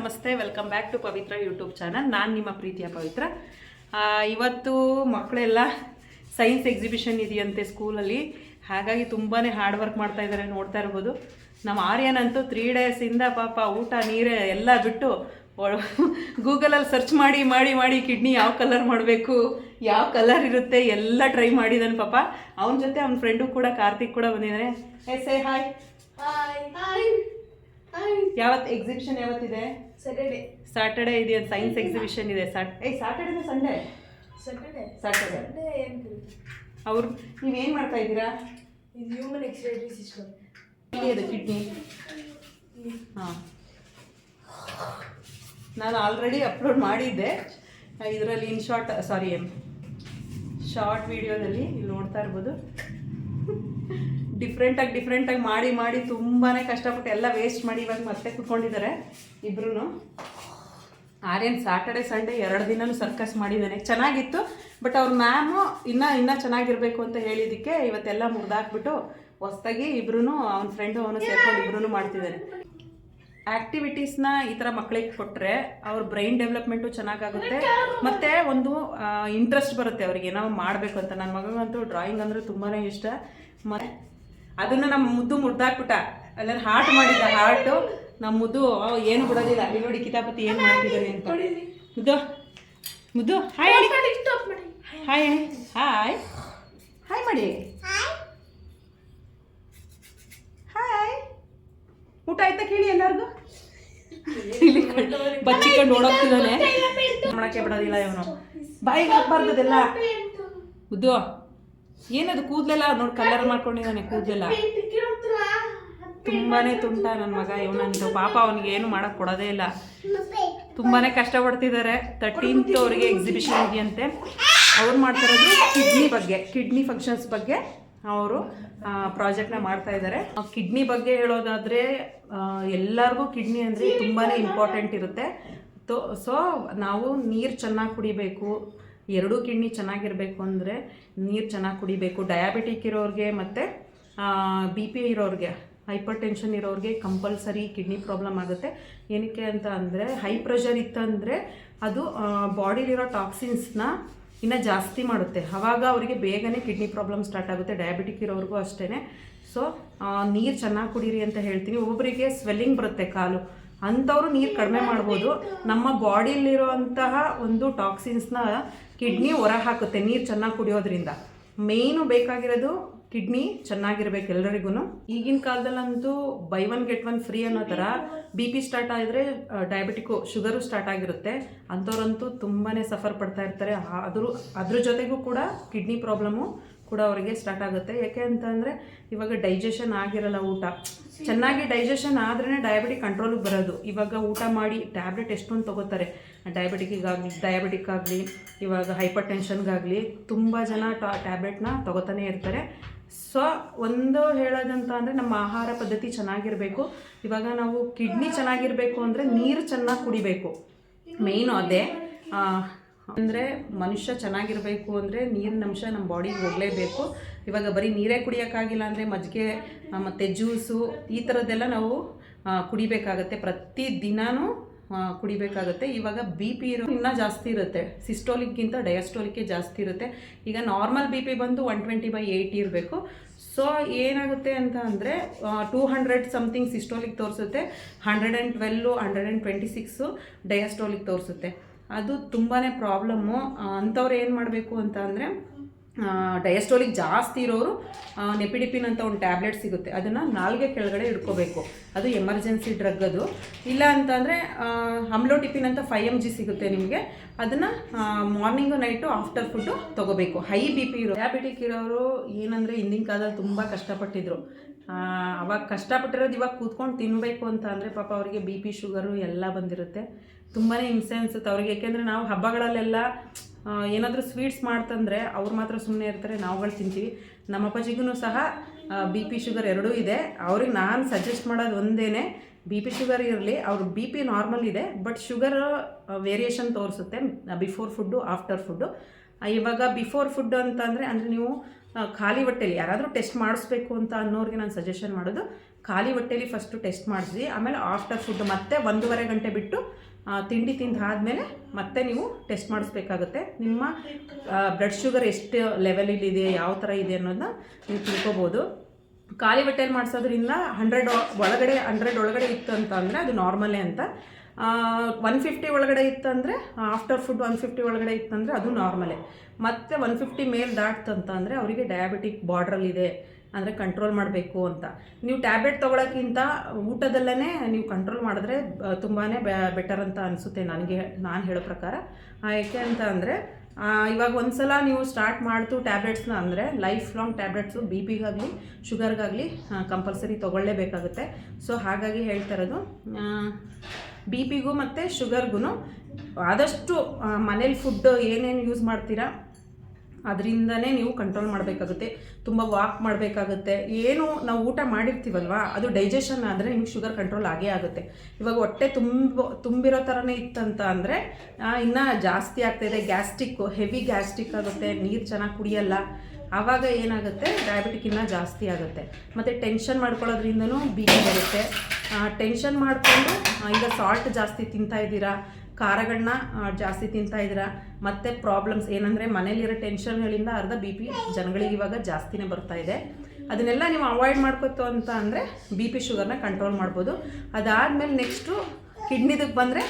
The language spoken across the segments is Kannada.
ನಮಸ್ತೆ welcome back to Pavitra YouTube channel ನಾನು ನಿಮ್ಮ ಪ್ರೀತಿಯ ಪವಿತ್ರ. ಇವತ್ತು ಮಕ್ಕಳೆಲ್ಲ ಸೈನ್ಸ್ ಎಕ್ಸಿಬಿಷನ್ ಇದೆಯಂತೆ ಸ್ಕೂಲಲ್ಲಿ ಹಾಗಾಗಿ ತುಂಬಾ ಹಾರ್ಡ್ ವರ್ಕ್ ಮಾಡ್ತಾ ಇದ್ದಾರೆ ನೋಡ್ತಾ ಇರ್ಬೋದು. ನಮ್ಮ ಆರ್ಯನಂತೂ ತ್ರೀ ಡೇಸಿಂದ ಪಾಪ ಊಟ ನೀರೇ ಎಲ್ಲ ಬಿಟ್ಟು ಗೂಗಲಲ್ಲಿ ಸರ್ಚ್ ಮಾಡಿ ಮಾಡಿ ಮಾಡಿ ಕಿಡ್ನಿ ಯಾವ ಕಲರ್ ಮಾಡಬೇಕು ಯಾವ ಕಲರ್ ಇರುತ್ತೆ ಎಲ್ಲ ಟ್ರೈ ಮಾಡಿದ್ದಾನೆ ಪಾಪ. ಅವನ ಜೊತೆ ಅವನ ಫ್ರೆಂಡು ಕೂಡ ಕಾರ್ತಿಕ್ ಕೂಡ ಬಂದಿದ್ದಾರೆ ಎಸ್ ಎ ಹಾಯ್ ಯಾವತ್ತು ಎಕ್ಸಿಬಿಷನ್ ಯಾವತ್ತಿದೆ? ಸ್ಯಾಟರ್ಡೆ ಸಾಟರ್ಡೆ ಇದೆ ಸೈನ್ಸ್ ಎಕ್ಸಿಬಿಷನ್ ಇದೆ. ಸಾಟ್ ಏಯ್ Saturday Sunday Saturday Saturday Sunday ಏನು ಅವ್ರು ನೀವೇನು ಮಾಡ್ತಾ ಇದ್ದೀರಾ? ಇದು ಹ್ಯೂಮನ್ ಎಕ್ಸ್ಪ್ರೇಟರಿ ಸಿಸ್ಟಮ್ ಅದು ಕಿಡ್ನಿ ಹಾಂ. ನಾನು ಆಲ್ರೆಡಿ ಅಪ್ಲೋಡ್ ಮಾಡಿದ್ದೆ. ಇದರಲ್ಲಿ ಇನ್ ಶಾರ್ಟ್ ಸಾರಿ ಶಾರ್ಟ್ ವಿಡಿಯೋದಲ್ಲಿ ಇಲ್ಲಿ ನೋಡ್ತಾ ಇರ್ಬೋದು. ಡಿಫ್ರೆಂಟಾಗಿ ಡಿಫ್ರೆಂಟಾಗಿ ಮಾಡಿ ಮಾಡಿ ತುಂಬಾ ಕಷ್ಟಪಟ್ಟು ಎಲ್ಲ ವೇಸ್ಟ್ ಮಾಡಿ ಇವಾಗ ಮತ್ತೆ ಕುತ್ಕೊಂಡಿದ್ದಾರೆ ಇಬ್ರು ಆರ್ಯನ್ ಸ್ಯಾಟರ್ಡೆ ಸಂಡೇ ಎರಡು ದಿನನೂ ಸರ್ಕಸ್ ಮಾಡಿದ್ದಾನೆ. ಚೆನ್ನಾಗಿತ್ತು ಬಟ್ ಅವ್ರ ಮ್ಯಾಮು ಇನ್ನ, ಇನ್ನೂ ಚೆನ್ನಾಗಿರಬೇಕು ಅಂತ ಹೇಳಿದ್ದಕ್ಕೆ ಇವತ್ತೆಲ್ಲ ಮುಗ್ದಾಕ್ಬಿಟ್ಟು ಹೊಸ್ದಾಗಿ ಇಬ್ರು ಅವನ ಫ್ರೆಂಡು ಅವನು ಸೇರ್ಕೊಂಡು ಇಬ್ರು ಮಾಡ್ತಿದ್ದಾರೆ. ಆ್ಯಕ್ಟಿವಿಟೀಸ್ನ ಈ ಥರ ಮಕ್ಕಳಿಗೆ ಕೊಟ್ಟರೆ ಅವ್ರ ಬ್ರೈನ್ ಡೆವಲಪ್ಮೆಂಟು ಚೆನ್ನಾಗಾಗುತ್ತೆ. ಮತ್ತು ಒಂದು ಇಂಟ್ರೆಸ್ಟ್ ಬರುತ್ತೆ ಅವ್ರಿಗೆ. ಏನೋ ಮಾಡಬೇಕು ಅಂತ. ನನ್ನ ಮಗಂತೂ ಡ್ರಾಯಿಂಗ್ ಅಂದರೆ ತುಂಬಾ ಇಷ್ಟ. ಮತ್ತು ಅದನ್ನು ನಮ್ಮ ಮುದ್ದು ಮುರ್ದಾಕ್ಬಿಟ್ಟ. ಅಲ್ಲ ಹಾರ್ಟ್ ಮಾಡಿದ್ದ ಹಾರ್ಟು ನಮ್ಮ ಮುದ್ದು ಏನು ಬಿಡೋದಿಲ್ಲ. ಇಲ್ಲಿ ನೋಡಿ ಕಿತಾಪತಿ ಏನು ಮಾಡ್ತಿದ್ದಾನೆ ಅಂತ. ಮುದ್ದು ಮುದ್ದು ಹಾಯ್ ಹೇಳಿ. ಸ್ಟಾಪ್ ಮಾಡಿ. ಹಾಯ್ ಹೇಳಿ ಹಾಯ್ ಹಾಯ್ ಮಾಡಿ. ಹಾಯ್ ಊಟ ಆಯ್ತಾ ಕೇಳಿ ಎಲ್ಲರಿಗೂ? ಇಲ್ಲಿ ಬಚ್ಚಿಕೊಂಡು ಓಡೋಗ್ತಿದ್ದಾನೆ ಮಾಡಕ್ಕೆ ಬಿಡೋದಿಲ್ಲ ಇವನು. ಬಾಯಿಗೆ ಹಾಕ್ಬಾರ್ದು ಅದೆಲ್ಲ. ಮುದ್ದು ಏನದು ಕೂದಲೆಲ್ಲ ನೋಡಿ ಕಲರ್ ಮಾಡ್ಕೊಂಡಿದ್ದಾನೆ ಕೂದಲೆಲ್ಲ. ತುಂಬಾನೇ ತುಂಟ ನನ್ನ ಮಗ ಇವನಂತ ಪಾಪ ಅವನಿಗೆ ಏನು ಮಾಡಕ್ ಕೊಡೋದೇ ಇಲ್ಲ. ತುಂಬಾನೇ ಕಷ್ಟಪಡ್ತಿದ್ದಾರೆ ತರ್ಟೀನ್ತ್ ಅವರಿಗೆ ಎಕ್ಸಿಬಿಷನ್ ಇದೆಯಂತೆ. ಅವ್ರು ಮಾಡ್ತಾ ಇರೋದು ಕಿಡ್ನಿ ಬಗ್ಗೆ ಕಿಡ್ನಿ ಫಂಕ್ಷನ್ಸ್ ಬಗ್ಗೆ ಅವರು ಪ್ರಾಜೆಕ್ಟ್ನ ಮಾಡ್ತಾ ಇದ್ದಾರೆ ಕಿಡ್ನಿ ಬಗ್ಗೆ ಹೇಳೋದಾದರೆ ಎಲ್ಲರಿಗೂ ಕಿಡ್ನಿ ಅಂದರೆ ತುಂಬಾ ಇಂಪಾರ್ಟೆಂಟ್ ಇರುತ್ತೆ. ತೋ ಸೊ ನಾವು ನೀರು ಚೆನ್ನಾಗಿ ಕುಡಿಬೇಕು. ಎರಡೂ ಕಿಡ್ನಿ ಚೆನ್ನಾಗಿರಬೇಕು ಅಂದರೆ ನೀರು ಚೆನ್ನಾಗಿ ಕುಡಿಬೇಕು. ಡಯಾಬಿಟಿಕ್ ಇರೋರಿಗೆ ಮತ್ತು ಬಿ ಪಿ ಇರೋರಿಗೆ ಹೈಪರ್ ಟೆನ್ಷನ್ ಇರೋರಿಗೆ ಕಂಪಲ್ಸರಿ ಕಿಡ್ನಿ ಪ್ರಾಬ್ಲಮ್ ಆಗುತ್ತೆ. ಏನಕ್ಕೆ ಅಂತ ಅಂದರೆ ಹೈ ಪ್ರೆಷರ್ ಇತ್ತಂದರೆ ಅದು ಬಾಡಿಲಿರೋ ಟಾಕ್ಸಿನ್ಸ್ನ ಇನ್ನು ಜಾಸ್ತಿ ಮಾಡುತ್ತೆ. ಆವಾಗ ಅವರಿಗೆ ಬೇಗನೆ ಕಿಡ್ನಿ ಪ್ರಾಬ್ಲಮ್ ಸ್ಟಾರ್ಟ್ ಆಗುತ್ತೆ. ಡಯಾಬಿಟಿಕ್ ಇರೋರಿಗೂ ಅಷ್ಟೇ ಸೊ ನೀರು ಚೆನ್ನಾಗಿ ಕುಡೀರಿ ಅಂತ ಹೇಳ್ತೀನಿ. ಒಬ್ಬೊಬ್ಬರಿಗೆ ಸ್ವೆಲ್ಲಿಂಗ್ ಬರುತ್ತೆ ಕಾಲು. ಅಂಥವ್ರು ನೀರು ಕಡಿಮೆ ಮಾಡ್ಬೋದು. ನಮ್ಮ ಬಾಡಿಲಿರುವಂತಹ ಒಂದು ಟಾಕ್ಸಿನ್ಸ್ನ ಕಿಡ್ನಿ ಹೊರ ಹಾಕುತ್ತೆ, ನೀರು ಚೆನ್ನಾಗಿ ಕುಡಿಯೋದ್ರಿಂದ. ಮೇಯ್ನು ಬೇಕಾಗಿರೋದು ಕಿಡ್ನಿ ಚೆನ್ನಾಗಿರ್ಬೇಕು ಎಲ್ಲರಿಗೂ ಈಗಿನ ಕಾಲದಲ್ಲಂತೂ buy one get one free ಅನ್ನೋ ಥರ ಬಿ ಪಿ ಸ್ಟಾರ್ಟ್ ಆದರೆ ಡಯಾಬಿಟಿಕ್ಕು ಶುಗರು ಸ್ಟಾರ್ಟ್ ಆಗಿರುತ್ತೆ. ಅಂಥವ್ರಂತೂ ತುಂಬಾ ಸಫರ್ ಪಡ್ತಾ ಇರ್ತಾರೆ. ಅದ್ರ ಅದ್ರ ಜೊತೆಗೂ ಕೂಡ ಕಿಡ್ನಿ ಪ್ರಾಬ್ಲಮ್ಮು ಕೂಡ ಅವರಿಗೆ ಸ್ಟಾರ್ಟ್ ಆಗುತ್ತೆ. ಯಾಕೆ ಅಂತಂದರೆ ಇವಾಗ ಡೈಜೆಷನ್ ಆಗಿರಲ್ಲ ಊಟ. ಚೆನ್ನಾಗಿ ಡೈಜೆಷನ್ ಆದ್ರೇ ಡಯಾಬಿಟಿಕ್ ಕಂಟ್ರೋಲಿಗೆ ಬರೋದು. ಇವಾಗ ಊಟ ಮಾಡಿ ಟ್ಯಾಬ್ಲೆಟ್ ಎಷ್ಟೊಂದು ತೊಗೋತಾರೆ. ಡಯಾಬಿಟಿಕ್ಕಿಗಾಗಲಿ ಡಯಾಬಿಟಿಕ್ ಆಗಲಿ, ಇವಾಗ ಹೈಪರ್ ಟೆನ್ಷನ್ಗಾಗಲಿ ತುಂಬ ಜನ ಟಾ ಟ್ಯಾಬ್ಲೆಟ್ನ ತಗೋತಾನೆ ಇರ್ತಾರೆ. ಸೊ ಒಂದು ಹೇಳೋದಂತ ಅಂದರೆ ನಮ್ಮ ಆಹಾರ ಪದ್ಧತಿ ಚೆನ್ನಾಗಿರಬೇಕು. ಇವಾಗ ನಾವು ಕಿಡ್ನಿ ಚೆನ್ನಾಗಿರಬೇಕು ಅಂದರೆ ನೀರು ಚೆನ್ನಾಗಿ ಕುಡಿಬೇಕು. ಮೇಯ್ನು ಅದೇ. ಅಂದರೆ ಮನುಷ್ಯ ಚೆನ್ನಾಗಿರಬೇಕು ಅಂದರೆ ನೀರಿನ ಅಂಶ ನಮ್ಮ ಬಾಡಿಗೆ ಹೋಗಲೇಬೇಕು. ಇವಾಗ ಬರೀ ನೀರೇ ಕುಡಿಯೋಕ್ಕಾಗಿಲ್ಲ ಅಂದರೆ ಮಜ್ಜಿಗೆ ಮತ್ತು ಜ್ಯೂಸು, ಈ ಥರದ್ದೆಲ್ಲ ನಾವು ಕುಡಿಬೇಕಾಗತ್ತೆ. ಪ್ರತಿ ದಿನಾನೂ ಕುಡಿಬೇಕಾಗುತ್ತೆ. ಇವಾಗ ಬಿ ಪಿ ಇರೋ ಇನ್ನೂ ಜಾಸ್ತಿ ಇರುತ್ತೆ. ಸಿಸ್ಟೋಲಿಕ್ಗಿಂತ ಡಯಾಸ್ಟೋಲಿಕ್ಕೆ ಜಾಸ್ತಿ ಇರುತ್ತೆ. ಈಗ ನಾರ್ಮಲ್ ಬಿ ಪಿ ಬಂದು ಒನ್ ಟ್ವೆಂಟಿ ಬೈ ಏಯ್ಟಿ ಇರಬೇಕು. ಸೊ ಏನಾಗುತ್ತೆ ಅಂತ ಅಂದರೆ ಟೂ ಹಂಡ್ರೆಡ್ ಸಮಥಿಂಗ್ ಸಿಸ್ಟೋಲಿಕ್ ತೋರಿಸುತ್ತೆ. Hundred and twelve hundred and twenty six diastolic ತೋರಿಸುತ್ತೆ. ಅದು ತುಂಬಾ ಪ್ರಾಬ್ಲಮ್ಮು. ಅಂಥವ್ರು ಏನು ಮಾಡಬೇಕು ಅಂತ ಅಂದರೆ ಡಯಸ್ಟೋಲಿಕ್ ಜಾಸ್ತಿ ಇರೋರು ನೆಪಿಡಿಪಿನ್ ಅಂತ ಒಂದು ಟ್ಯಾಬ್ಲೆಟ್ ಸಿಗುತ್ತೆ. ಅದನ್ನು ನಾಲ್ಗೆ ಕೆಳಗಡೆ ಇಟ್ಕೋಬೇಕು ಅದು ಎಮರ್ಜೆನ್ಸಿ ಡ್ರಗ್ ಅದು. ಇಲ್ಲ ಅಂತಂದರೆ ಅಮ್ಲೋಟಿಪಿನ್ ಅಂತ ಫೈವ್ ಎಂ ಜಿ ಸಿಗುತ್ತೆ ನಿಮಗೆ. ಅದನ್ನು ಮಾರ್ನಿಂಗು ನೈಟು ಆಫ್ಟರ್ ಫುಡ್ಡು ತೊಗೋಬೇಕು. ಹೈ ಬಿ ಪಿ ಇರೋ ಡಯಾಬಿಟಿಕ್ ಇರೋರು ಏನಂದರೆ ಹಿಂದಿನ ಕಾಲದಲ್ಲಿ ತುಂಬ ಕಷ್ಟಪಟ್ಟಿದ್ರು. ಅವಾಗ ಕಷ್ಟಪಟ್ಟಿರೋದು ಇವಾಗ ಕೂತ್ಕೊಂಡು ತಿನ್ನಬೇಕು ಅಂತ ಅಂದರೆ ಪಾಪ ಅವರಿಗೆ ಬಿ ಪಿ ಶುಗರು ಎಲ್ಲ ಬಂದಿರುತ್ತೆ. ತುಂಬಾ ಹಿಂಸೆ ಅನಿಸುತ್ತೆ ಅವ್ರಿಗೆ. ಯಾಕೆಂದರೆ ನಾವು ಹಬ್ಬಗಳಲ್ಲೆಲ್ಲ ಏನಾದರೂ ಸ್ವೀಟ್ಸ್ ಮಾಡ್ತಂದರೆ ಅವ್ರು ಮಾತ್ರ ಸುಮ್ಮನೆ ಇರ್ತಾರೆ, ನಾವುಗಳು ತಿಂತೀವಿ. ನಮ್ಮ ಅಪ್ಪಾಜಿಗೂ ಸಹ ಬಿ ಪಿ ಶುಗರ್ ಎರಡೂ ಇದೆ. ಅವ್ರಿಗೆ ನಾನು ಸಜೆಸ್ಟ್ ಮಾಡೋದು ಒಂದೇ ಬಿ ಪಿ ಶುಗರ್ ಇರಲಿ, ಅವ್ರ ಬಿ ಪಿ ನಾರ್ಮಲ್ ಇದೆ ಬಟ್ ಶುಗರ್ ವೇರಿಯೇಷನ್ ತೋರಿಸುತ್ತೆ ಬಿಫೋರ್ ಫುಡ್ಡು ಆಫ್ಟರ್ ಫುಡ್ಡು ಇವಾಗ ಬಿಫೋರ್ ಫುಡ್ ಅಂತಂದರೆ, ಅಂದರೆ ನೀವು ಖಾಲಿ ಹೊಟ್ಟೆಲಿ, ಯಾರಾದರೂ ಟೆಸ್ಟ್ ಮಾಡಿಸ್ಬೇಕು ಅಂತ ಅನ್ನೋರಿಗೆ ನಾನು ಸಜೆಷನ್ ಮಾಡೋದು, ಖಾಲಿ ಹೊಟ್ಟೆಲಿ ಫಸ್ಟು ಟೆಸ್ಟ್ ಮಾಡಿಸಿ, ಆಮೇಲೆ ಆಫ್ಟರ್ ಫುಡ್ ಮತ್ತೆ ಒಂದೂವರೆ ಗಂಟೆ ಬಿಟ್ಟು ತಿಂಡಿ ತಿಂದಾದ್ಮೇಲೆ ಮತ್ತೆ ನೀವು ಟೆಸ್ಟ್ ಮಾಡಿಸ್ಬೇಕಾಗುತ್ತೆ. ನಿಮ್ಮ ಬ್ಲಡ್ ಶುಗರ್ ಎಷ್ಟು ಲೆವೆಲಲ್ಲಿದೆ ಯಾವ ಥರ ಇದೆ ಅನ್ನೋದನ್ನ ನೀವು ತಿಳ್ಕೊಬೋದು. ಖಾಲಿ ಬಟ್ಟೆಯಲ್ಲಿ ಮಾಡಿಸೋದ್ರಿಂದ ಹಂಡ್ರೆಡ್ ಒಳಗಡೆ ಹಂಡ್ರೆಡ್ ಒಳಗಡೆ ಇತ್ತು ಅಂತ ಅಂದರೆ ಅದು ನಾರ್ಮಲೇ ಅಂತ. ಒನ್ ಫಿಫ್ಟಿ ಒಳಗಡೆ ಇತ್ತಂದರೆ ಆಫ್ಟರ್ ಫುಡ್ ಒನ್ ಫಿಫ್ಟಿ ಒಳಗಡೆ ಇತ್ತಂದರೆ ಅದು ನಾರ್ಮಲೇ ಮತ್ತು ಒನ್ ಫಿಫ್ಟಿ ಮೇಲೆ ದಾಟ್ತಂತ ಅಂದರೆ ಅವರಿಗೆ ಡಯಾಬಿಟಿಕ್ ಬಾರ್ಡ್ರಲ್ಲಿದೆ ಅಂದರೆ ಕಂಟ್ರೋಲ್ ಮಾಡಬೇಕು ಅಂತ. ನೀವು ಟ್ಯಾಬ್ಲೆಟ್ ತೊಗೊಳಕ್ಕಿಂತ ಊಟದಲ್ಲೇ ನೀವು ಕಂಟ್ರೋಲ್ ಮಾಡಿದ್ರೆ ತುಂಬಾ ಬೆಟರ್ ಅಂತ ಅನಿಸುತ್ತೆ ನನಗೆ, ನಾನು ಹೇಳೋ ಪ್ರಕಾರ. ಯಾಕೆ ಅಂತ ಅಂದರೆ ಇವಾಗ ಒಂದ್ಸಲ ನೀವು ಸ್ಟಾರ್ಟ್ ಮಾಡ್ತು ಟ್ಯಾಬ್ಲೆಟ್ಸ್ನ ಅಂದರೆ ಲೈಫ್ ಲಾಂಗ್ ಟ್ಯಾಬ್ಲೆಟ್ಸು ಬಿ ಪಿಗಾಗಲಿ ಶುಗರ್ಗಾಗಲಿ ಕಂಪಲ್ಸರಿ ತೊಗೊಳ್ಳೇಬೇಕಾಗುತ್ತೆ. ಸೊ ಹಾಗಾಗಿ ಹೇಳ್ತಾ ಇರೋದು ಬಿ ಪಿಗೂ ಮತ್ತು ಶುಗರ್ಗೂ ಆದಷ್ಟು ಮನೇಲಿ ಫುಡ್ ಏನೇನು ಯೂಸ್ ಮಾಡ್ತೀರಾ ಅದರಿಂದನೇ ನೀವು ಕಂಟ್ರೋಲ್ ಮಾಡಬೇಕಾಗುತ್ತೆ. ತುಂಬ ವಾಕ್ ಮಾಡಬೇಕಾಗುತ್ತೆ. ಏನು ನಾವು ಊಟ ಮಾಡಿರ್ತೀವಲ್ವಾ? ಅದು ಡೈಜೆಷನ್ ಆದರೆ ನಿಮ್ಗೆ ಶುಗರ್ ಕಂಟ್ರೋಲ್ ಆಗೇ ಆಗುತ್ತೆ. ಇವಾಗ ಹೊಟ್ಟೆ ತುಂಬ, ತುಂಬಿರೋ ಥರನೇ ಇತ್ತಂತ ಅಂದರೆ ಇನ್ನೂ ಜಾಸ್ತಿ ಆಗ್ತಾಯಿದೆ ಗ್ಯಾಸ್ಟಿಕ್ಕು ಹೆವಿ ಗ್ಯಾಸ್ಟಿಕ್ ಆಗುತ್ತೆ. ನೀರು ಚೆನ್ನಾಗಿ ಕುಡಿಯಲ್ಲ. ಆವಾಗ ಏನಾಗುತ್ತೆ? ಡಯಾಬಿಟಿಕ್ ಇನ್ನೂ ಜಾಸ್ತಿ ಆಗುತ್ತೆ. ಮತ್ತು ಟೆನ್ಷನ್ ಮಾಡ್ಕೊಳ್ಳೋದ್ರಿಂದನೂ ಬಿ ಪಿ ಬರುತ್ತೆ. ಟೆನ್ಷನ್ ಮಾಡಿಕೊಂಡು ಈಗ ಸಾಲ್ಟ್ ಜಾಸ್ತಿ ತಿಂತಾ ಇದ್ದೀರಾ? ಖಾರಗಳನ್ನ ಜಾಸ್ತಿ ತಿಂತಾ ಇದ್ದೀರಾ? ಮತ್ತೆ ಪ್ರಾಬ್ಲಮ್ಸ್ ಏನಂದರೆ ಮನೇಲಿರೋ ಟೆನ್ಷನ್ಗಳಿಂದ ಅರ್ಧ ಬಿ ಪಿ ಜನಗಳಿಗೆ ಇವಾಗ ಜಾಸ್ತಿನೇ ಬರ್ತಾ ಇದೆ. ಅದನ್ನೆಲ್ಲ ನೀವು ಅವಾಯ್ಡ್ ಮಾಡ್ಕೋತು ಅಂತ ಅಂದರೆ ಬಿ ಪಿ ಶುಗರ್ನ ಕಂಟ್ರೋಲ್ ಮಾಡ್ಬೋದು. ಅದಾದಮೇಲೆ ನೆಕ್ಸ್ಟು ಕಿಡ್ನಿದಕ್ಕೆ ಬಂದರೆ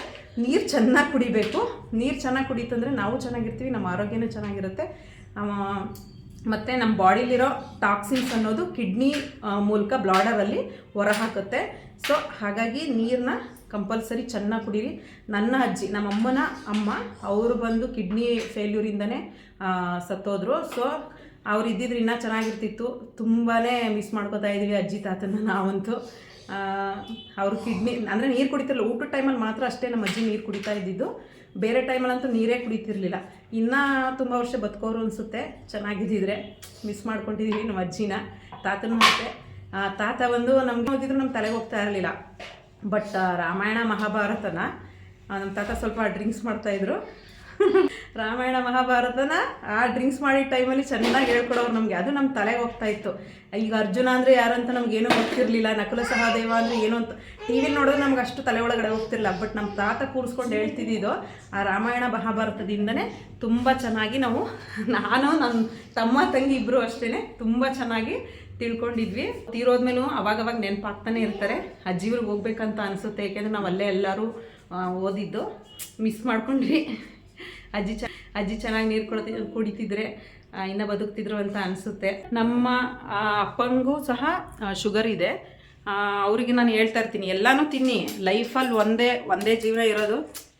ನೀರು ಚೆನ್ನಾಗಿ ಕುಡಿಬೇಕು. ನೀರು ಚೆನ್ನಾಗಿ ಕುಡಿತಂದರೆ ನಾವು ಚೆನ್ನಾಗಿರ್ತೀವಿ, ನಮ್ಮ ಆರೋಗ್ಯನೂ ಚೆನ್ನಾಗಿರುತ್ತೆ. ಮತ್ತು ನಮ್ಮ ಬಾಡಿಲಿರೋ ಟಾಕ್ಸಿನ್ಸ್ ಅನ್ನೋದು ಕಿಡ್ನಿ ಮೂಲಕ ಬ್ಲಾಡರಲ್ಲಿ ಹೊರಹಾಕುತ್ತೆ ಸೊ ಹಾಗಾಗಿ ನೀರನ್ನ ಕಂಪಲ್ಸರಿ ಚೆನ್ನಾಗಿ ಕುಡೀರಿ. ನನ್ನ ಅಜ್ಜಿ ನಮ್ಮ ಅಮ್ಮನ ಅಮ್ಮ, ಅವರು ಬಂದು ಕಿಡ್ನಿ ಫೇಲ್ಯೂರಿಂದನೇ ಸತ್ತೋದ್ರು. ಸೊ ಅವ್ರು ಇದ್ದಿದ್ರೆ ಇನ್ನೂ ಚೆನ್ನಾಗಿರ್ತಿತ್ತು. ತುಂಬಾ ಮಿಸ್ ಮಾಡ್ಕೋತಾ ಇದ್ದೀವಿ ಅಜ್ಜಿ, ತಾತನ ನಾವಂತೂ. ಅವರು ಕಿಡ್ನಿ ಅಂದರೆ ನೀರು ಕುಡಿತಿರಲಿಲ್ಲ. ಊಟದ ಟೈಮಲ್ಲಿ ಮಾತ್ರ ಅಷ್ಟೇ ನಮ್ಮ ಅಜ್ಜಿ ನೀರು ಕುಡಿತಾ ಇದ್ದಿದ್ದು. ಬೇರೆ ಟೈಮಲ್ಲಂತೂ ನೀರೇ ಕುಡಿತಿರ್ಲಿಲ್ಲ. ಇನ್ನೂ ತುಂಬ ವರ್ಷ ಬದುಕೋರು ಅನಿಸುತ್ತೆ. ಚೆನ್ನಾಗಿದ್ದಿದ್ರೆ ಮಿಸ್ ಮಾಡ್ಕೊಂಡಿದ್ದೀವಿ ನಮ್ಮ ಅಜ್ಜಿನ, ತಾತನೂ ಮತ್ತೆ ತಾತ ಬಂದು ನಮ್ಗೆ ಓದಿದ್ರು, ನಮ್ಮ ತಲೆಗೆ ಹೋಗ್ತಾ ಇರಲಿಲ್ಲ. ಬಟ್ ರಾಮಾಯಣ ಮಹಾಭಾರತನ ನಮ್ಮ ತಾತ ಸ್ವಲ್ಪ ಡ್ರಿಂಕ್ಸ್ ಮಾಡ್ತಾಯಿದ್ರು ರಾಮಾಯಣ ಮಹಾಭಾರತನ, ಆ ಡ್ರಿಂಕ್ಸ್ ಮಾಡಿದ ಟೈಮಲ್ಲಿ ಚೆನ್ನಾಗಿ ಹೇಳ್ಕೊಡೋರು ನಮಗೆ. ಅದು ನಮ್ಮ ತಲೆಗೆ ಹೋಗ್ತಾ ಇತ್ತು. ಈಗ ಅರ್ಜುನ ಅಂದರೆ ಯಾರು ಅಂತ ನಮಗೇನೂ ಗೊತ್ತಿರಲಿಲ್ಲ. ನಕುಲ ಸಹದೇವ ಅಂದರೆ ಏನು ಅಂತ ಟಿ ವಿ ನೋಡಿದ್ರೆ ನಮ್ಗೆ ಅಷ್ಟು ತಲೆ ಒಳಗಡೆ ಹೋಗ್ತಿರಲಿಲ್ಲ. ಬಟ್ ನಮ್ಮ ತಾತ ಕೂರಿಸ್ಕೊಂಡು ಹೇಳ್ತಿದ್ದಿದ್ದು ಆ ರಾಮಾಯಣ ಮಹಾಭಾರತದಿಂದನೇ ತುಂಬ ಚೆನ್ನಾಗಿ ನಾವು, ನಾನು ನನ್ನ ತಮ್ಮ, ತಂಗಿ ಇಬ್ಬರು ಅಷ್ಟೇ ತುಂಬ ಚೆನ್ನಾಗಿ ತಿಳ್ಕೊಂಡಿದ್ವಿ. ತೀರೋದ್ಮೇಲೂ ಅವಾಗವಾಗ ನೆನಪಾಗ್ತಾನೆ ಇರ್ತಾರೆ. ಅಜ್ಜಿವ್ರಿಗೆ ಹೋಗ್ಬೇಕಂತ ಅನಿಸುತ್ತೆ, ಯಾಕೆಂದ್ರೆ ನಾವು ಅಲ್ಲೇ ಎಲ್ಲರೂ ಓದಿದ್ದು. ಮಿಸ್ ಮಾಡ್ಕೊಂಡ್ವಿ. ಅಜ್ಜಿ ಚ, ಅಜ್ಜಿ ಚೆನ್ನಾಗಿ ನೀರು ಕೊಡ್ತಿ, ಕುಡಿತಿದ್ರೆ ಇನ್ನೂ ಬದುಕ್ತಿದ್ರು ಅಂತ ಅನಿಸುತ್ತೆ. ನಮ್ಮ ಅಪ್ಪಂಗೂ ಸಹ ಶುಗರ್ ಇದೆ. ಅವರಿಗೆ ನಾನು ಹೇಳ್ತಾ ಇರ್ತೀನಿ, ಎಲ್ಲಾನು ತಿನ್ನಿ. ಲೈಫಲ್ಲಿ ಒಂದೇ ಒಂದೇ ಜೀವನ ಇರೋದು.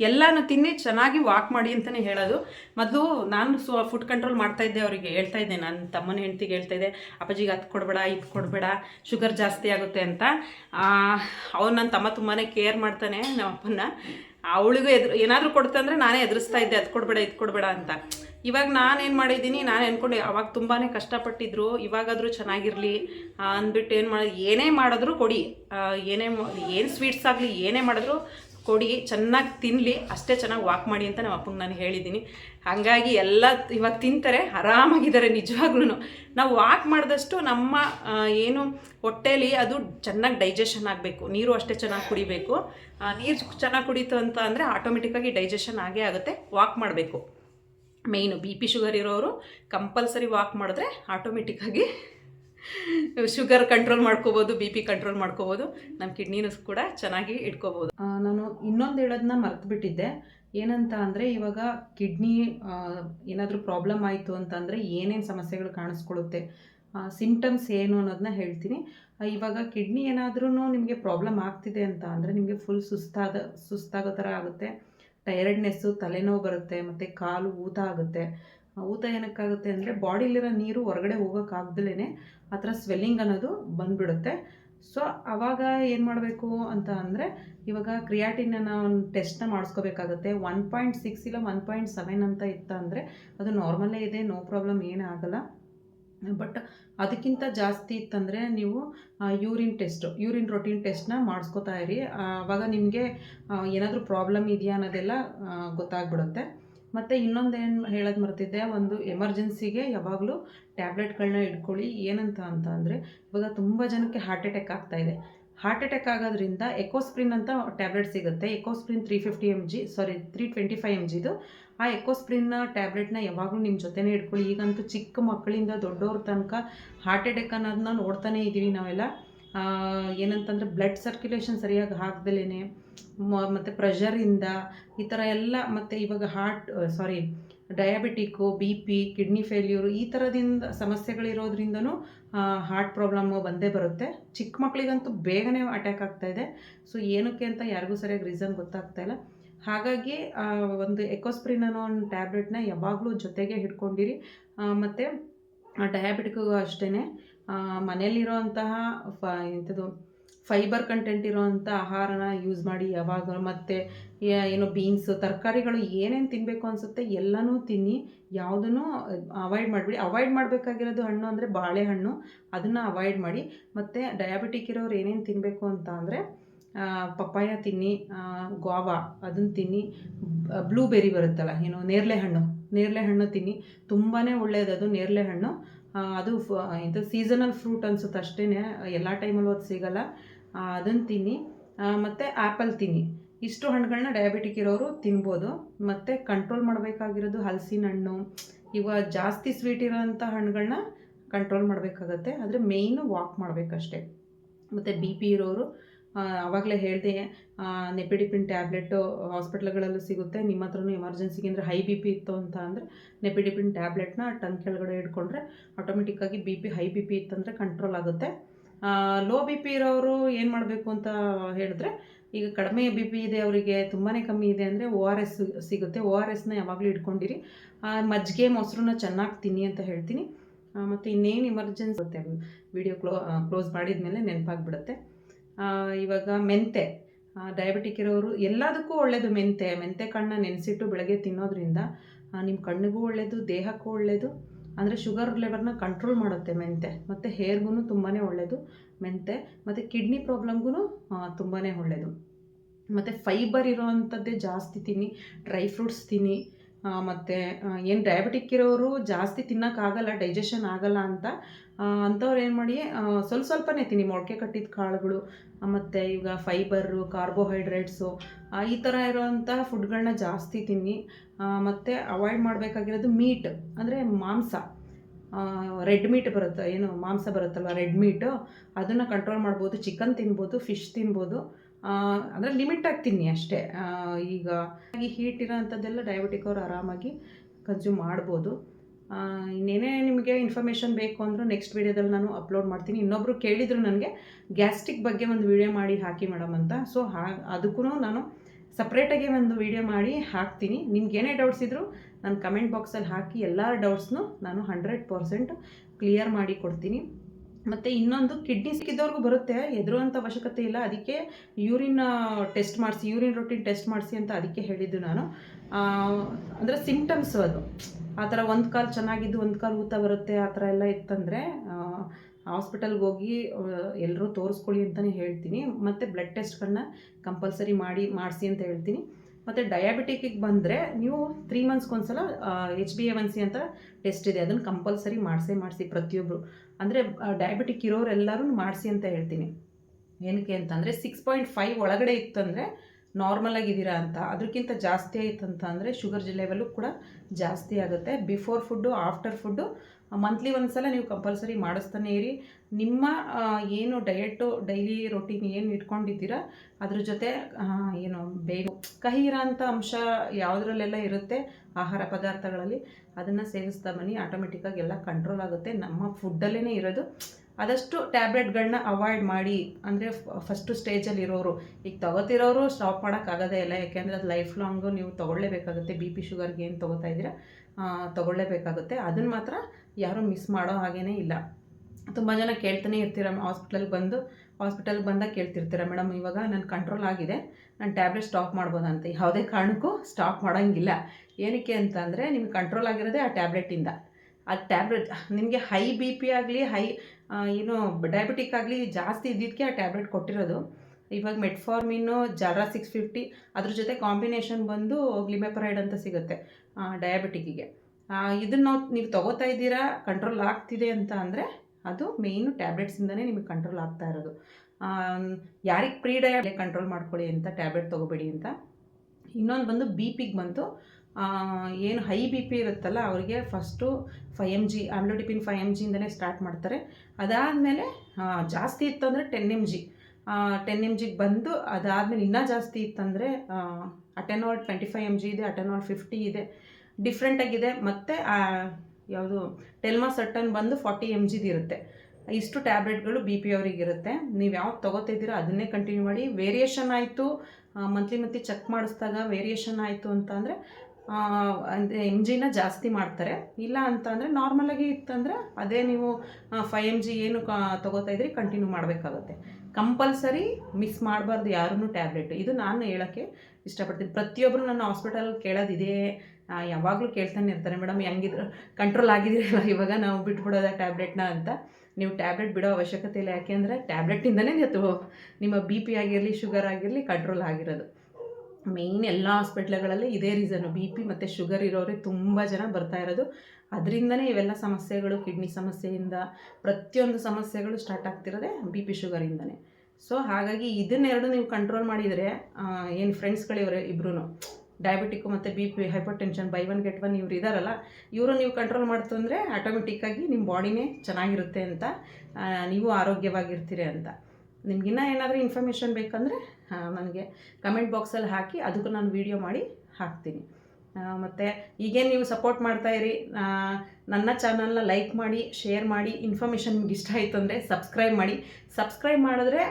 ಎಲ್ಲನೂ ತಿನ್ನಿ, ಚೆನ್ನಾಗಿ ವಾಕ್ ಮಾಡಿ ಅಂತಲೇ ಹೇಳೋದು. ಮೊದಲು ನಾನು ಸೊ ಫುಡ್ ಕಂಟ್ರೋಲ್ ಮಾಡ್ತಾ ಇದ್ದೆ, ಅವರಿಗೆ ಹೇಳ್ತಾ ಇದ್ದೆ. ನನ್ನ ತಮ್ಮನ ಹೆಂಡ್ತಿಗೆ ಹೇಳ್ತಾ ಇದ್ದೆ, ಅಪ್ಪಾಜಿಗೆ ಅದು ಕೊಡಬೇಡ, ಇದು ಕೊಡಬೇಡ ಶುಗರ್ ಜಾಸ್ತಿ ಆಗುತ್ತೆ ಅಂತ. ಅವ್ನು ನನ್ನ ತಮ್ಮ ತುಂಬಾ ಕೇರ್ ಮಾಡ್ತಾನೆ ನಮ್ಮ ಅಪ್ಪನ ಅವಳಿಗೂ ಎದುರು ಏನಾದರೂ ಕೊಡ್ತಂದ್ರೆ ನಾನೇ ಎದುರಿಸ್ತಾ ಇದ್ದೆ, ಅದು ಕೊಡಬೇಡ, ಇದು ಕೊಡಬೇಡ ಅಂತ. ಇವಾಗ ನಾನೇನು ಮಾಡಿದ್ದೀನಿ, ನಾನು ಅಂದ್ಕೊಂಡು ಅವಾಗ ತುಂಬಾ ಕಷ್ಟಪಟ್ಟಿದ್ರು, ಇವಾಗಾದರೂ ಚೆನ್ನಾಗಿರಲಿ ಅಂದ್ಬಿಟ್ಟು ಏನು ಮಾಡೋದು ಏನೇ ಮಾಡಿದ್ರು ಕೊಡಿ. ಏನೇ ಏನು ಸ್ವೀಟ್ಸ್ ಆಗಲಿ, ಏನೇ ಮಾಡಿದ್ರು ಕೊಡಿ, ಚೆನ್ನಾಗಿ ತಿನ್ನಲಿ ಅಷ್ಟೇ ಚೆನ್ನಾಗಿ ವಾಕ್ ಮಾಡಿ ಅಂತ ನಮ್ಮ ಅಪ್ಪಂಗೆ ನಾನು ಹೇಳಿದ್ದೀನಿ. ಹಾಗಾಗಿ ಎಲ್ಲ ಇವಾಗ ತಿಂತಾರೆ, ಆರಾಮಾಗಿದ್ದಾರೆ ನಿಜವಾಗ್ಲೂ ನಾವು ವಾಕ್ ಮಾಡಿದಷ್ಟು ನಮ್ಮ ಏನು ಹೊಟ್ಟೆಲಿ ಅದು ಚೆನ್ನಾಗಿ ಡೈಜೆಷನ್ ಆಗಬೇಕು. ನೀರು ಅಷ್ಟೇ ಚೆನ್ನಾಗಿ ಕುಡಿಬೇಕು. ನೀರು ಚೆನ್ನಾಗಿ ಕುಡಿತು ಅಂತ ಅಂದರೆ ಆಟೋಮೆಟಿಕ್ಕಾಗಿ ಡೈಜೆಷನ್ ಆಗೇ ಆಗುತ್ತೆ ವಾಕ್ ಮಾಡಬೇಕು. ಮೇಯ್ನು ಬಿ ಪಿ ಶುಗರ್ ಇರೋರು ಕಂಪಲ್ಸರಿ ವಾಕ್ ಮಾಡಿದ್ರೆ ಆಟೋಮೆಟಿಕ್ಕಾಗಿ ಶುಗರ್ ಕಂಟ್ರೋಲ್ ಮಾಡ್ಕೋಬೋದು, ಬಿ ಪಿ ಕಂಟ್ರೋಲ್ ಮಾಡ್ಕೋಬೋದು ನಮ್ಮ ಕಿಡ್ನಿನೂ ಕೂಡ ಚೆನ್ನಾಗಿ ಇಟ್ಕೋಬೋದು. ನಾನು ಇನ್ನೊಂದು ಹೇಳೋದನ್ನ ಮರೆತುಬಿಟ್ಟಿದ್ದೆ. ಏನಂತ ಅಂದರೆ ಇವಾಗ ಕಿಡ್ನಿ ಏನಾದರೂ ಪ್ರಾಬ್ಲಮ್ ಆಯಿತು ಅಂತಂದರೆ ಏನೇನು ಸಮಸ್ಯೆಗಳು ಕಾಣಿಸ್ಕೊಳ್ಳುತ್ತೆ ಸಿಂಪ್ಟಮ್ಸ್ ಏನು ಅನ್ನೋದನ್ನ ಹೇಳ್ತೀನಿ. ಇವಾಗ ಕಿಡ್ನಿ ಏನಾದ್ರೂ ನಿಮಗೆ ಪ್ರಾಬ್ಲಮ್ ಆಗ್ತಿದೆ ಅಂತ ಅಂದರೆ ನಿಮಗೆ ಫುಲ್ ಸುಸ್ತಾದ, ಸುಸ್ತಾಗೋ ಥರ ಆಗುತ್ತೆ. ಟೈರ್ಡ್ನೆಸ್ಸು, ತಲೆನೋವು ಬರುತ್ತೆ, ಮತ್ತು ಕಾಲು ಊತ ಆಗುತ್ತೆ. ಊತ ಏನಕ್ಕಾಗುತ್ತೆ ಅಂದರೆ ಬಾಡಿಲಿರೋ ನೀರು ಹೊರಗಡೆ ಹೋಗೋಕ್ಕಾಗ್ದಲೇ ಆ ಥರ ಸ್ವೆಲ್ಲಿಂಗ್ ಅನ್ನೋದು ಬಂದ್ಬಿಡುತ್ತೆ. ಸೊ ಆವಾಗ ಏನು ಮಾಡಬೇಕು ಅಂತ ಅಂದರೆ ಇವಾಗ ಕ್ರಿಯಾಟಿನ ಒಂದು ಟೆಸ್ಟ್ನ ಮಾಡಿಸ್ಕೋಬೇಕಾಗುತ್ತೆ. ಒನ್ ಪಾಯಿಂಟ್ ಸಿಕ್ಸ್ ಇಲ್ಲ ಒನ್ ಪಾಯಿಂಟ್ ಸೆವೆನ್ ಅಂತ ಇತ್ತು ಅಂದರೆ ಅದು ನಾರ್ಮಲೇ ಇದೆ ನೋ ಪ್ರಾಬ್ಲಮ್ ಏನೂ ಆಗಲ್ಲ. ಬಟ್ ಅದಕ್ಕಿಂತ ಜಾಸ್ತಿ ಇತ್ತಂದರೆ ನೀವು ಯೂರಿನ್ ಟೆಸ್ಟು ಯೂರಿನ್ ರೊಟೀನ್ ಟೆಸ್ಟ್ನ ಮಾಡಿಸ್ಕೋತಾ ಇರಿ. ಆವಾಗ ನಿಮಗೆ ಏನಾದರೂ ಪ್ರಾಬ್ಲಮ್ ಇದೆಯಾ ಅನ್ನೋದೆಲ್ಲ ಗೊತ್ತಾಗ್ಬಿಡುತ್ತೆ. ಮತ್ತು ಇನ್ನೊಂದೇನು ಹೇಳೋದು ಮರ್ತಿದ್ದೆ, ಒಂದು ಎಮರ್ಜೆನ್ಸಿಗೆ ಯಾವಾಗಲೂ ಟ್ಯಾಬ್ಲೆಟ್ಗಳನ್ನ ಇಟ್ಕೊಳ್ಳಿ ಏನಂತ ಅಂತ ಅಂದರೆ, ಇವಾಗ ತುಂಬ ಜನಕ್ಕೆ ಹಾರ್ಟ್ ಅಟ್ಯಾಕ್ ಆಗ್ತಾ ಇದೆ. ಹಾರ್ಟ್ ಅಟ್ಯಾಕ್ ಆಗೋದ್ರಿಂದ ಎಕೋಸ್ಪ್ರಿನ್ ಅಂತ ಟ್ಯಾಬ್ಲೆಟ್ ಸಿಗುತ್ತೆ. Ecosprin three fifty M G sorry three twenty five M ಜಿದು ಆ ಎಕೋಸ್ಪ್ರಿನ್ನ, ಟ್ಯಾಬ್ಲೆಟ್ನ ಯಾವಾಗಲೂ ನಿಮ್ಮ ಜೊತೆನೇ ಇಟ್ಕೊಳ್ಳಿ ಈಗಂತೂ ಚಿಕ್ಕ ಮಕ್ಕಳಿಂದ ದೊಡ್ಡವ್ರ ತನಕ ಹಾರ್ಟ್ ಅಟ್ಯಾಕ್ ಅನ್ನೋದನ್ನ ನೋಡ್ತಾನೇ ಇದ್ದೀವಿ ನಾವೆಲ್ಲ. ಏನಂತಂದರೆ ಬ್ಲಡ್ ಸರ್ಕ್ಯುಲೇಷನ್ ಸರಿಯಾಗಿ ಹಾಕ್ದಲೇ ಮತ್ತು ಪ್ರೆಷರಿಂದ ಈ ಥರ ಎಲ್ಲ ಮತ್ತು ಇವಾಗ heart sorry diabetic B P kidney failure ಈ ಥರದಿಂದ ಸಮಸ್ಯೆಗಳಿರೋದ್ರಿಂದನೂ ಹಾರ್ಟ್ ಪ್ರಾಬ್ಲಮ್ಮು ಬಂದೇ ಬರುತ್ತೆ. ಚಿಕ್ಕ ಮಕ್ಕಳಿಗಂತೂ ಬೇಗನೆ ಅಟ್ಯಾಕ್ ಆಗ್ತಾ ಇದೆ. ಸೊ ಏನಕ್ಕೆ ಅಂತ ಯಾರಿಗೂ ಸರಿಯಾಗಿ ರೀಸನ್ ಗೊತ್ತಾಗ್ತಾ ಇಲ್ಲ. ಹಾಗಾಗಿ ಒಂದು ಎಕೋಸ್ಪ್ರಿನ್ ಅನ್ನೋ ಒಂದು ಟ್ಯಾಬ್ಲೆಟ್ನ ಯಾವಾಗಲೂ ಜೊತೆಗೆ ಹಿಡ್ಕೊಂಡಿರಿ. ಮತ್ತು ಡಯಾಬಿಟಿಕ್ಗೂ ಅಷ್ಟೇ ಮನೆಯಲ್ಲಿರೋಂತಹ ಫ ಎಂಥದ್ದು ಫೈಬರ್ ಕಂಟೆಂಟ್ ಇರೋವಂಥ ಆಹಾರನ ಯೂಸ್ ಮಾಡಿ ಯಾವಾಗ ಮತ್ತು ಏನು ಬೀನ್ಸು ತರಕಾರಿಗಳು ಏನೇನು ತಿನ್ನಬೇಕು ಅನಿಸುತ್ತೆ ಎಲ್ಲನೂ ತಿನ್ನಿ. ಯಾವುದನ್ನು ಅವಾಯ್ಡ್ ಮಾಡಿಬಿಡಿ. ಅವಾಯ್ಡ್ ಮಾಡಬೇಕಾಗಿರೋದು ಹಣ್ಣು ಅಂದರೆ ಬಾಳೆಹಣ್ಣು. ಅದನ್ನು ಅವಾಯ್ಡ್ ಮಾಡಿ. ಮತ್ತು ಡಯಾಬಿಟಿಕ್ ಇರೋರು ಏನೇನು ತಿನ್ನಬೇಕು ಅಂತ ಅಂದರೆ ಪಪ್ಪಾಯ ತಿನ್ನಿ ಗೋವಾ ಅದನ್ನು ತಿನ್ನಿ. ಬ್ಲೂಬೆರಿ ಬರುತ್ತಲ್ಲ, ಏನು, ನೇರಳೆ ಹಣ್ಣು. ನೇರಳೆ ಹಣ್ಣು ತಿನ್ನಿ. ತುಂಬಾ ಒಳ್ಳೆಯದದು ನೇರಳೆ ಹಣ್ಣು. ಅದು ಇದು ಸೀಸನಲ್ ಫ್ರೂಟ್ ಅನ್ಸುತ್ತೆ ಅಷ್ಟೇ ಎಲ್ಲ ಟೈಮಲ್ಲೂ ಅದು ಸಿಗಲ್ಲ. ಅದನ್ನು ತಿನ್ನಿ. ಮತ್ತು ಆ್ಯಪಲ್ ತಿನ್ನಿ. ಇಷ್ಟು ಹಣ್ಣುಗಳನ್ನ ಡಯಾಬಿಟಿಕ್ ಇರೋರು ತಿನ್ಬೋದು. ಮತ್ತು ಕಂಟ್ರೋಲ್ ಮಾಡಬೇಕಾಗಿರೋದು ಹಲಸಿನ ಹಣ್ಣು. ಇವ ಜಾಸ್ತಿ ಸ್ವೀಟ್ ಇರೋಂಥ ಹಣ್ಣುಗಳನ್ನ ಕಂಟ್ರೋಲ್ ಮಾಡಬೇಕಾಗತ್ತೆ. ಆದರೆ ಮೇಯ್ನು ವಾಕ್ ಮಾಡಬೇಕಷ್ಟೆ. ಮತ್ತು ಬಿ ಪಿ ಇರೋರು ಆವಾಗಲೇ ಹೇಳಿದೆ ನೆಪಿಡಿಪಿನ್ ಟ್ಯಾಬ್ಲೆಟು ಹಾಸ್ಪಿಟ್ಲ್ಗಳಲ್ಲೂ ಸಿಗುತ್ತೆ. ನಿಮ್ಮ ಹತ್ರನೂ ಎಮರ್ಜೆನ್ಸಿಗೆ ಅಂದರೆ ಹೈ ಬಿ ಪಿ ಇತ್ತು ಅಂತ ಅಂದರೆ ನೆಪಿಡಿಪಿನ್ ಟ್ಯಾಬ್ಲೆಟ್ನ ಟನ್ ಕೆಳಗಡೆ ಇಟ್ಕೊಂಡ್ರೆ ಆಟೋಮೆಟಿಕ್ಕಾಗಿ B P, high B P ಇತ್ತಂದರೆ ಕಂಟ್ರೋಲ್ ಆಗುತ್ತೆ. ಲೋ ಬಿ ಪಿ ಇರೋರು ಏನು ಮಾಡಬೇಕು ಅಂತ ಹೇಳಿದ್ರೆ, ಈಗ ಕಡಿಮೆ ಬಿ ಪಿ ಇದೆ ಅವರಿಗೆ ತುಂಬಾ ಕಮ್ಮಿ ಇದೆ ಅಂದರೆ ಓ ಆರ್ ಎಸ್ ಸಿಗುತ್ತೆ. ಓ ಆರ್ ಎಸ್ನ ಯಾವಾಗಲೂ ಇಟ್ಕೊಂಡಿರಿ ಮಜ್ಜಿಗೆ, ಮೊಸರನ್ನ ಚೆನ್ನಾಗಿ ತಿನ್ನಿ ಅಂತ ಹೇಳ್ತೀನಿ. ಮತ್ತು ಇನ್ನೇನು ಇಮರ್ಜೆನ್ಸಿ ಇರುತ್ತೆ, ವಿಡಿಯೋ ಕ್ಲೋ ಕ್ಲೋಸ್ ಮಾಡಿದ ಮೇಲೆ ನೆನಪಾಗ್ಬಿಡುತ್ತೆ. ಇವಾಗ ಮೆಂತೆ. ಡಯಾಬಿಟಿಕ್ ಇರೋರು ಎಲ್ಲದಕ್ಕೂ ಒಳ್ಳೆಯದು ಮೆಂತೆ. ಮೆಂತೆ ಕಣ್ಣನ್ನ ನೆನೆಸಿಟ್ಟು ಬೆಳಗ್ಗೆ ತಿನ್ನೋದ್ರಿಂದ ನಿಮ್ಮ ಕಣ್ಣಿಗೂ ಒಳ್ಳೆಯದು ದೇಹಕ್ಕೂ ಒಳ್ಳೆಯದು ಅಂದರೆ ಶುಗರ್ ಲೆವೆಲ್ನ ಕಂಟ್ರೋಲ್ ಮಾಡುತ್ತೆ ಮೆಂತೆ. ಮತ್ತು ಹೇರ್ಗೂ ತುಂಬಾ ಒಳ್ಳೆಯದು ಮೆಂತೆ. ಮತ್ತು ಕಿಡ್ನಿ ಪ್ರಾಬ್ಲಮ್ಗೂ ತುಂಬಾ ಒಳ್ಳೆಯದು ಮತ್ತು ಫೈಬರ್ ಇರೋವಂಥದ್ದೇ ಜಾಸ್ತಿ ತಿನ್ನಿ ಡ್ರೈ ಫ್ರೂಟ್ಸ್ ತಿನ್ನಿ. ಮತ್ತು ಏನು ಡಯಾಬಿಟಿಕ್ ಇರೋರು ಜಾಸ್ತಿ ತಿನ್ನೋಕ್ಕಾಗಲ್ಲ ಡೈಜೆಷನ್ ಆಗಲ್ಲ ಅಂತ ಅಂಥವ್ರು ಏನು ಮಾಡಿ ಸ್ವಲ್ಪ ಸ್ವಲ್ಪನೇ ತಿನ್ನಿ, ಮೊಳಕೆ ಕಟ್ಟಿದ ಕಾಳುಗಳು ಮತ್ತು ಈಗ ಫೈಬರು ಕಾರ್ಬೋಹೈಡ್ರೇಟ್ಸು ಈ ಥರ ಇರೋವಂಥ ಫುಡ್ಗಳನ್ನ ಜಾಸ್ತಿ ತಿನ್ನಿ ಮತ್ತು ಅವಾಯ್ಡ್ ಮಾಡಬೇಕಾಗಿರೋದು ಮೀಟ್ ಅಂದರೆ ಮಾಂಸ. ರೆಡ್ ಮೀಟ್ ಬರುತ್ತೆ, ಏನು ಮಾಂಸ ಬರುತ್ತಲ್ವ ರೆಡ್ ಮೀಟು ಅದನ್ನು ಕಂಟ್ರೋಲ್ ಮಾಡ್ಬೋದು ಚಿಕನ್ ತಿನ್ಬೋದು ಫಿಶ್ ತಿನ್ಬೋದು ಅಂದರೆ ಲಿಮಿಟಾಗಿ ತಿನ್ನಿ ಅಷ್ಟೇ. ಈಗ ಈ ಹೀಟ್ ಇರೋ ಅಂಥದ್ದೆಲ್ಲ ಡಯಾಬಿಟಿಕ್ ಅವರು ಆರಾಮಾಗಿ ಕನ್ಸ್ಯೂಮ್ ಮಾಡ್ಬೋದು. ಇನ್ನೇನೇ ನಿಮಗೆ ಇನ್ಫಾರ್ಮೇಷನ್ ಬೇಕು ಅಂದರೂ ನೆಕ್ಸ್ಟ್ ವೀಡಿಯೋದಲ್ಲಿ ನಾನು ಅಪ್ಲೋಡ್ ಮಾಡ್ತೀನಿ. ಇನ್ನೊಬ್ಬರು ಕೇಳಿದರು ನನಗೆ ಗ್ಯಾಸ್ಟ್ರಿಕ್ ಬಗ್ಗೆ ಒಂದು ವಿಡಿಯೋ ಮಾಡಿ ಹಾಕಿ ಮೇಡಮ್ ಅಂತ. ಸೊ ಹಾ ಅದಕ್ಕೂ ನಾನು ಸಪ್ರೇಟಾಗಿ ಒಂದು ವಿಡಿಯೋ ಮಾಡಿ ಹಾಕ್ತೀನಿ. ನಿಮ್ಗೆ ಏನೇ ಡೌಟ್ಸ್ ಇದ್ದರೂ ನಾನು ಕಮೆಂಟ್ ಬಾಕ್ಸಲ್ಲಿ ಹಾಕಿ ಎಲ್ಲ ಡೌಟ್ಸ್ನು ನಾನು ಹಂಡ್ರೆಡ್ ಪರ್ಸೆಂಟ್ ಕ್ಲಿಯರ್ ಮಾಡಿ ಕೊಡ್ತೀನಿ. ಮತ್ತು ಇನ್ನೊಂದು ಕಿಡ್ನಿ ಸಿಕ್ಕಿದವ್ರಿಗೂ ಬರುತ್ತೆ ಎದುರುವಂಥ ಅವಶ್ಯಕತೆ ಇಲ್ಲ. ಅದಕ್ಕೆ ಯೂರಿನ್ ಟೆಸ್ಟ್ ಮಾಡಿಸಿ ಯೂರಿನ್ ರೊಟೀನ್ ಟೆಸ್ಟ್ ಮಾಡಿಸಿ ಅಂತ ಅದಕ್ಕೆ ಹೇಳಿದ್ದು ನಾನು. ಅಂದರೆ ಸಿಂಪ್ಟಮ್ಸ್ ಅದು. ಆ ಥರ ಒಂದು ಕಾಲು ಚೆನ್ನಾಗಿದ್ದು ಒಂದು ಕಾಲು ಊತ ಬರುತ್ತೆ, ಆ ಥರ ಎಲ್ಲ ಇತ್ತಂದರೆ ಹಾಸ್ಪಿಟಲ್ಗೆ ಹೋಗಿ ಎಲ್ಲರೂ ತೋರಿಸ್ಕೊಳ್ಳಿ ಅಂತಲೇ ಹೇಳ್ತೀನಿ. ಮತ್ತು ಬ್ಲಡ್ ಟೆಸ್ಟ್ಗಳನ್ನ ಕಂಪಲ್ಸರಿ ಮಾಡಿ, ಮಾಡಿಸಿ ಅಂತ ಹೇಳ್ತೀನಿ. ಮತ್ತು ಡಯಾಬಿಟಿಕ್ಕಿಗೆ ಬಂದರೆ ನೀವು ತ್ರೀ ಸಲ H B A one C ಅಂತ ಟೆಸ್ಟ್ ಇದೆ. ಅದನ್ನು ಕಂಪಲ್ಸರಿ ಮಾಡಿಸೇ ಮಾಡಿಸಿ ಪ್ರತಿಯೊಬ್ಬರು ಅಂದರೆ ಡಯಾಬಿಟಿಕ್ ಇರೋರೆಲ್ಲರೂ ಮಾಡಿಸಿ ಅಂತ ಹೇಳ್ತೀನಿ. ಏನಕ್ಕೆ ಅಂತಂದರೆ ಸಿಕ್ಸ್ ಪಾಯಿಂಟ್ ಫೈವ್ ಒಳಗಡೆ ಇತ್ತಂದರೆ ನಾರ್ಮಲ್ ಆಗಿದ್ದೀರಾ ಅಂತ. ಅದಕ್ಕಿಂತ ಜಾಸ್ತಿ ಆಯಿತು ಅಂತ ಅಂದರೆ ಶುಗರ್ ಲೆವೆಲು ಕೂಡ ಜಾಸ್ತಿ ಆಗುತ್ತೆ. Before food after food monthly ಒಂದು ಸಲ ನೀವು ಕಂಪಲ್ಸರಿ ಮಾಡಿಸ್ತಾನೆ ಇರಿ. ನಿಮ್ಮ ಏನು ಡಯಟು ಡೈಲಿ ರೊಟೀನ್ ಏನು ಇಟ್ಕೊಂಡಿದ್ದೀರಾ, ಅದ್ರ ಜೊತೆ ಏನು ಬೇಗ ಕಹಿ ಇರೋಂಥ ಅಂಶ ಯಾವುದ್ರಲ್ಲೆಲ್ಲ ಇರುತ್ತೆ, ಆಹಾರ ಪದಾರ್ಥಗಳಲ್ಲಿ, ಅದನ್ನು ಸೇವಿಸ್ತಾ ಬನ್ನಿ. ಆಟೋಮೆಟಿಕ್ಕಾಗಿ ಎಲ್ಲ ಕಂಟ್ರೋಲ್ ಆಗುತ್ತೆ. ನಮ್ಮ ಫುಡ್ಡಲ್ಲೇ ಇರೋದು. ಆದಷ್ಟು ಟ್ಯಾಬ್ಲೆಟ್ಗಳನ್ನ ಅವಾಯ್ಡ್ ಮಾಡಿ, ಅಂದರೆ ಫಸ್ಟು ಸ್ಟೇಜಲ್ಲಿ ಇರೋರು ಈಗ ತಗೋತಿರೋರು ಸ್ಟಾಪ್ ಮಾಡೋಕ್ಕಾಗೋದೇ ಇಲ್ಲ, ಯಾಕೆಂದರೆ ಅದು ಲೈಫ್ ಲಾಂಗು ನೀವು ತೊಗೊಳ್ಳೇಬೇಕಾಗುತ್ತೆ. ಬಿ ಪಿ ಶುಗರ್ಗೆ ಏನು ತೊಗೋತಾ ಇದ್ದೀರಾ? ತೊಗೊಳ್ಳೇಬೇಕಾಗುತ್ತೆ. ಅದನ್ನು ಮಾತ್ರ ಯಾರೂ ಮಿಸ್ ಮಾಡೋ ಹಾಗೇ ಇಲ್ಲ. ತುಂಬ ಜನ ಕೇಳ್ತಾನೆ ಇರ್ತೀರ ಹಾಸ್ಪಿಟಲ್ಗೆ ಬಂದು ಹಾಸ್ಪಿಟಲ್ಗೆ ಬಂದಾಗ ಕೇಳ್ತಿರ್ತೀರ ಮೇಡಮ್ ಇವಾಗ ನನ್ನ ಕಂಟ್ರೋಲ್ ಆಗಿದೆ. ನಾನು ಟ್ಯಾಬ್ಲೆಟ್ ಸ್ಟಾಪ್ ಮಾಡ್ಬೋದಂತ. ಯಾವುದೇ ಕಾರಣಕ್ಕೂ ಸ್ಟಾಪ್ ಮಾಡೋಂಗಿಲ್ಲ. ಏನಕ್ಕೆ ಅಂತಂದರೆ ನಿಮ್ಗೆ ಕಂಟ್ರೋಲ್ ಆಗಿರೋದೇ ಆ ಟ್ಯಾಬ್ಲೆಟಿಂದ ಆ ಟ್ಯಾಬ್ಲೆಟ್ ನಿಮಗೆ ಹೈ ಬಿ ಪಿ ಆಗಲಿ ಹೈ ಏನು ಡಯಾಬಿಟಿಕ್ ಆಗಲಿ ಜಾಸ್ತಿ ಇದ್ದಿದ್ದಕ್ಕೆ ಆ ಟ್ಯಾಬ್ಲೆಟ್ ಕೊಟ್ಟಿರೋದು. ಇವಾಗ ಮೆಟ್ಫಾರ್ಮಿನ್ನು ಜಾರಾ ಸಿಕ್ಸ್ ಫಿಫ್ಟಿ ಅದ್ರ ಜೊತೆ ಕಾಂಬಿನೇಷನ್ ಬಂದು ಗ್ಲಿಮೆಪರೈಡ್ ಅಂತ ಸಿಗುತ್ತೆ ಡಯಾಬಿಟಿಕ್ಕಿಗೆ ಇದನ್ನು ನಾವು, ನೀವು ತಗೋತಾ ಇದ್ದೀರಾ ಕಂಟ್ರೋಲ್ ಆಗ್ತಿದೆ ಅಂತ ಅಂದರೆ ಅದು ಮೇಯ್ನು ಟ್ಯಾಬ್ಲೆಟ್ಸಿಂದನೇ ನಿಮಗೆ ಕಂಟ್ರೋಲ್ ಆಗ್ತಾ ಇರೋದು. ಯಾರಿಗೆ ಪ್ರೀ ಡಯಾಬಿಟಿ ಕಂಟ್ರೋಲ್ ಮಾಡ್ಕೊಳ್ಳಿ ಅಂತ ಟ್ಯಾಬ್ಲೆಟ್ ತೊಗೋಬೇಡಿ ಅಂತ. ಇನ್ನೊಂದು ಬಂದು ಬಿ ಪಿಗೆ ಬಂತು. ಏನು ಹೈ ಬಿ ಪಿ ಇರುತ್ತಲ್ಲ, ಅವರಿಗೆ first five M G amlodipine five M ಜಿಯಿಂದನೇ start ಮಾಡ್ತಾರೆ. ಅದಾದಮೇಲೆ ಜಾಸ್ತಿ ಇತ್ತಂದರೆ ten M G ten M ಜಿಗೆ ಬಂದು ಅದಾದಮೇಲೆ ಇನ್ನೂ ಜಾಸ್ತಿ ಇತ್ತಂದರೆ atenolol twenty five M G ಇದೆ ಅಟೆನಾಲ್ ಫಿಫ್ಟಿ ಇದೆ. ಡಿಫ್ರೆಂಟಾಗಿದೆ ಮತ್ತು ಯಾವುದು ಟೆಲ್ಮಾ ಸಟ್ಟನ್ ಬಂದು ಫಾರ್ಟಿ ಎಂ ಜಿದು ಇರುತ್ತೆ. ಇಷ್ಟು ಟ್ಯಾಬ್ಲೆಟ್ಗಳು ಬಿ ಪಿ ಅವ್ರಿಗೆ ಇರುತ್ತೆ. ನೀವು ಯಾವ್ದು ತೊಗೋತಿದ್ದೀರೋ ಅದನ್ನೇ ಕಂಟಿನ್ಯೂ ಮಾಡಿ. ವೇರಿಯೇಷನ್ ಆಯಿತು. ಮಂತ್ಲಿ ಮಂತ್ಲಿ ಚೆಕ್ ಮಾಡಿಸ್ದಾಗ ವೇರಿಯೇಷನ್ ಆಯಿತು ಅಂತ ಅಂದರೆ ಅಂದರೆ ಎಂ ಜಿನ ಜಾಸ್ತಿ ಮಾಡ್ತಾರೆ. ಇಲ್ಲ ಅಂತ ಅಂದರೆ ನಾರ್ಮಲಾಗಿ ಇತ್ತಂದರೆ ಅದೇ ನೀವು ಫೈ ಎಂ ಜಿ ಏನು ಕಾ, ತೊಗೋತಾ ಇದ್ರಿ ಕಂಟಿನ್ಯೂ ಮಾಡಬೇಕಾಗುತ್ತೆ. ಕಂಪಲ್ಸರಿ ಮಿಸ್ ಮಾಡಬಾರ್ದು ಯಾರೂ ಟ್ಯಾಬ್ಲೆಟ್ ಇದು ನಾನು ಹೇಳೋಕ್ಕೆ ಇಷ್ಟಪಡ್ತೀನಿ. ಪ್ರತಿಯೊಬ್ಬರು ನನ್ನ ಹಾಸ್ಪಿಟಲ್ ಕೇಳೋದಿದೆ ಯಾವಾಗಲೂ ಕೇಳ್ತಾನೆ ಇರ್ತಾರೆ ಮೇಡಮ್ ಹೆಂಗಿದ್ರು? ಕಂಟ್ರೋಲ್ ಆಗಿದ್ದೀರಲ್ಲ ಇವಾಗ ನಾವು ಬಿಟ್ಬಿಡೋದ ಟ್ಯಾಬ್ಲೆಟ್ನ ಅಂತ. ನೀವು ಟ್ಯಾಬ್ಲೆಟ್ ಬಿಡೋ ಅವಶ್ಯಕತೆ ಇಲ್ಲ. ಯಾಕೆಂದರೆ ಟ್ಯಾಬ್ಲೆಟಿಂದನೇ ನೀವು ನಿಮ್ಮ ಬಿ ಪಿ ಆಗಿರಲಿ ಶುಗರ್ ಆಗಿರಲಿ ಕಂಟ್ರೋಲ್ ಆಗಿರೋದು. ಮೇಯ್ನ್ ಎಲ್ಲ ಹಾಸ್ಪಿಟ್ಲ್ಗಳಲ್ಲಿ ಇದೇ ರೀಸನ್ನು ಬಿ ಪಿ ಮತ್ತು ಶುಗರ್ ಇರೋರೇ ತುಂಬ ಜನ ಬರ್ತಾ ಇರೋದು. ಅದರಿಂದನೇ ಇವೆಲ್ಲ ಸಮಸ್ಯೆಗಳು ಕಿಡ್ನಿ ಸಮಸ್ಯೆಯಿಂದ ಪ್ರತಿಯೊಂದು ಸಮಸ್ಯೆಗಳು ಸ್ಟಾರ್ಟ್ ಆಗ್ತಿರೋದೇ ಬಿ ಪಿ ಶುಗರಿಂದನೇ ಸೊ ಹಾಗಾಗಿ ಇದನ್ನೆರಡು ನೀವು ಕಂಟ್ರೋಲ್ ಮಾಡಿದರೆ ಏನು ಫ್ರೆಂಡ್ಸ್ಗಳಿವ್ರೆ ಇಬ್ರು ಡಯಾಬಿಟಿಕ್ಕು ಮತ್ತು B P hypertension buy one get one ಇವ್ರು ಇದ್ದಾರಲ್ಲ ಇವರು ನೀವು ಕಂಟ್ರೋಲ್ ಮಾಡ್ತು ಅಂದರೆ ಆಟೋಮೆಟಿಕ್ಕಾಗಿ ನಿಮ್ಮ ಬಾಡಿನೇ ಚೆನ್ನಾಗಿರುತ್ತೆ ಅಂತ ನೀವು ಆರೋಗ್ಯವಾಗಿರ್ತೀರಿ ಅಂತ. ನಿಮ್ಗಿನ್ನ ಏನಾದರೂ ಇನ್ಫಾರ್ಮೇಷನ್ ಬೇಕಂದರೆ ನನಗೆ ಕಮೆಂಟ್ ಬಾಕ್ಸಲ್ಲಿ ಹಾಕಿ ಅದಕ್ಕೂ ನಾನು ವೀಡಿಯೋ ಮಾಡಿ ಹಾಕ್ತೀನಿ. ಮತ್ತು ಈಗೇನು ನೀವು ಸಪೋರ್ಟ್ ಮಾಡ್ತಾ ಇರಿ ನನ್ನ ಚಾನಲ್ನ ಲೈಕ್ ಮಾಡಿ ಶೇರ್ ಮಾಡಿ ಇನ್ಫಾರ್ಮೇಷನ್ ನಿಮ್ಗೆ ಇಷ್ಟ ಆಯಿತು ಅಂದರೆ ಸಬ್ಸ್ಕ್ರೈಬ್ ಮಾಡಿ. ಸಬ್ಸ್ಕ್ರೈಬ್ ಮಾಡಿದ್ರೆ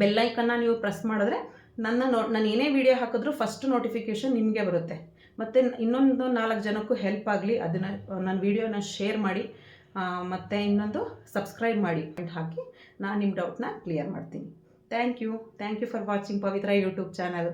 ಬೆಲ್ಲೈಕನ್ನ ನೀವು ಪ್ರೆಸ್ ಮಾಡಿದ್ರೆ ನನ್ನ ನೋ, ನಾನು ಏನೇ ವಿಡಿಯೋ ಹಾಕಿದ್ರೂ ಫಸ್ಟ್ ನೋಟಿಫಿಕೇಷನ್ ನಿಮಗೆ ಬರುತ್ತೆ. ಮತ್ತು ಇನ್ನೊಂದು ನಾಲ್ಕು ಜನಕ್ಕೂ ಹೆಲ್ಪ್ ಆಗಲಿ, ಅದನ್ನು, ನನ್ನ ವೀಡಿಯೋನ ಶೇರ್ ಮಾಡಿ ಮತ್ತು ಇನ್ನೊಂದು ಸಬ್ಸ್ಕ್ರೈಬ್ ಮಾಡಿ ಹಾಕಿ ನಾನು ನಿಮ್ಮ ಡೌಟ್ನ ಕ್ಲಿಯರ್ ಮಾಡ್ತೀನಿ. Thank you thank you for watching Pavitra YouTube channel